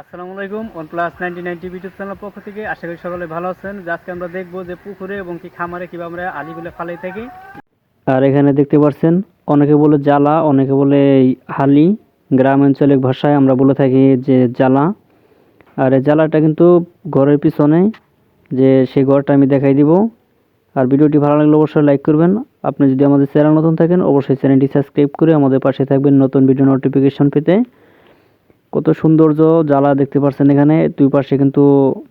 আসসালামু আলাইকুম one plus ninety ninety YouTube channel পক্ষ থেকে আশা করি সকলে ভালো আছেন। আজকে আমরা দেখব যে পুকুরে এবং কি খামারে কীভাবে আমরা আলিগুলো ফালাই থাকি। আর এখানে দেখতে পাচ্ছেন অনেকে বলে জ্বালা, অনেকে বলে হালি। গ্রাম আঞ্চলিক ভাষায় আমরা বলে থাকি যে জ্বালা। আর এই জ্বালাটা কিন্তু ঘরের পিছনে যে সেই ঘরটা আমি দেখাই দিব। আর ভিডিওটি ভালো লাগলে অবশ্যই লাইক করবেন। আপনি যদি আমাদের চ্যানেল নতুন থাকেন, অবশ্যই চ্যানেলটি সাবস্ক্রাইব করে আমাদের পাশে থাকবেন নতুন ভিডিও নোটিফিকেশন পেতে। কত সৌন্দর্য জ্বালা দেখতে পাচ্ছেন এখানে। দুই পাশে কিন্তু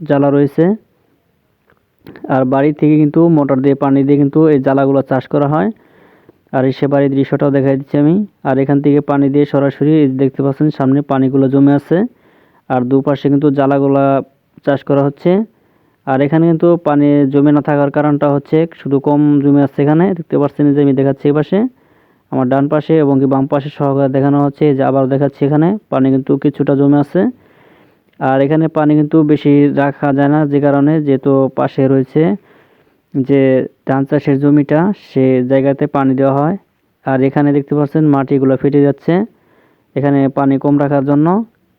জ্বালা রয়েছে। আর বাড়ি থেকে কিন্তু মোটর দিয়ে পানি দিয়ে কিন্তু এই জ্বালাগুলো চাষ করা হয়। আর এই সে বাড়ির দৃশ্যটাও দেখাই দিচ্ছি আমি। আর এখান থেকে পানি দিয়ে সরাসরি দেখতে পাচ্ছেন, সামনে পানিগুলো জমে আছে। আর দুপাশে কিন্তু জ্বালাগুলা চাষ করা হচ্ছে। আর এখানে কিন্তু পানি জমে না থাকার কারণটা হচ্ছে, শুধু কম জমে আছে এখানে। দেখতে পাচ্ছেন যে আমি দেখাচ্ছি এই পাশে। আমার ডান পাশে এবং কি বাম পাশে সহকারে দেখানো হচ্ছে যে আবার দেখাচ্ছি এখানে, পানি কিন্তু কিছুটা জমে আছে। আর এখানে পানি কিন্তু বেশি রাখা যায় না, যে কারণে যেহেতু পাশে রয়েছে যে ধান চাষের জমিটা, সে জায়গাতে পানি দেওয়া হয়। আর এখানে দেখতে পাচ্ছেন মাটিগুলো ফেটে যাচ্ছে, এখানে পানি কম রাখার জন্য।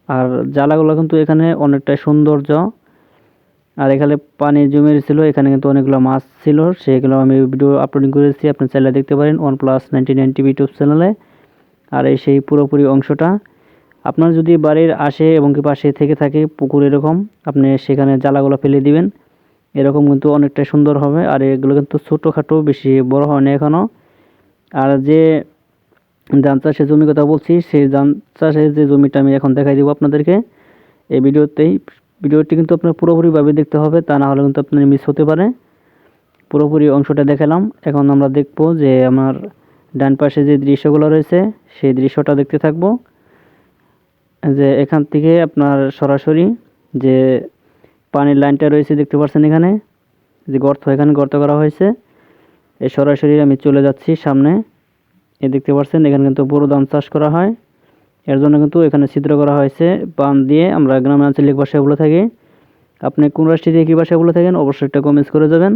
আর জ্বালাগুলো কিন্তু এখানে অনেকটাই সৌন্দর্য আর এখানে পানি জমে ছিল এখানে কিন্তু অনেকগুলো মাছ ছিল, সেগুলো আমি ভিডিও আপলোডিং করেছি আপনি চাইলে দেখতে পারেন one plus ninety nine TV YouTube চ্যানেলে আর এই সেই পুরোপুরি অংশটা। আপনার যদি বাড়ির আসে এবং কি পাশে থেকে থাকে পুকুর এরকম, আপনি সেখানে জ্বালাগুলো ফেলে দিবেন। এরকম কিন্তু অনেকটাই সুন্দর হবে, আর এগুলো কিন্তু ছোটোখাটো, বেশি বড় হয় না এখনও আর যে ধান চাষের জমির কথা বলছি, সেই ধান চাষের যে জমিটা আমি এখন দেখাই দেবো আপনাদেরকে, এই ভিডিওতেই ভিডিওটি কিন্তু আপনার পুরোপুরিভাবে দেখতে হবে, তা না হলে কিন্তু আপনার মিস হতে পারে। পুরোপুরি অংশটা দেখালাম। এখন আমরা দেখব যে আমার ডান পাশে যে দৃশ্যগুলো রয়েছে, সেই দৃশ্যটা দেখতে থাকব। যে এখান থেকে আপনার সরাসরি যে পানির লাইনটা রয়েছে, দেখতে পাচ্ছেন এখানে? যে গর্ত, এখানে গর্ত করা হয়েছে। এই সরাসরি আমি চলে যাচ্ছি সামনে। এ দেখতে পাচ্ছেন, এখানে কিন্তু বড় ধান চাষ করা হয়। এর জন্য কিন্তু এখানে ছিদ্র করা হয়েছে। পান দিয়ে আমরা গ্রামে আঞ্চলিক ভাষায় বলে থাকি। আপনি কোন রাষ্ট্রীয় কী ভাষায় বলে থাকেন, অবশ্যই একটা কমেন্টস করে যাবেন।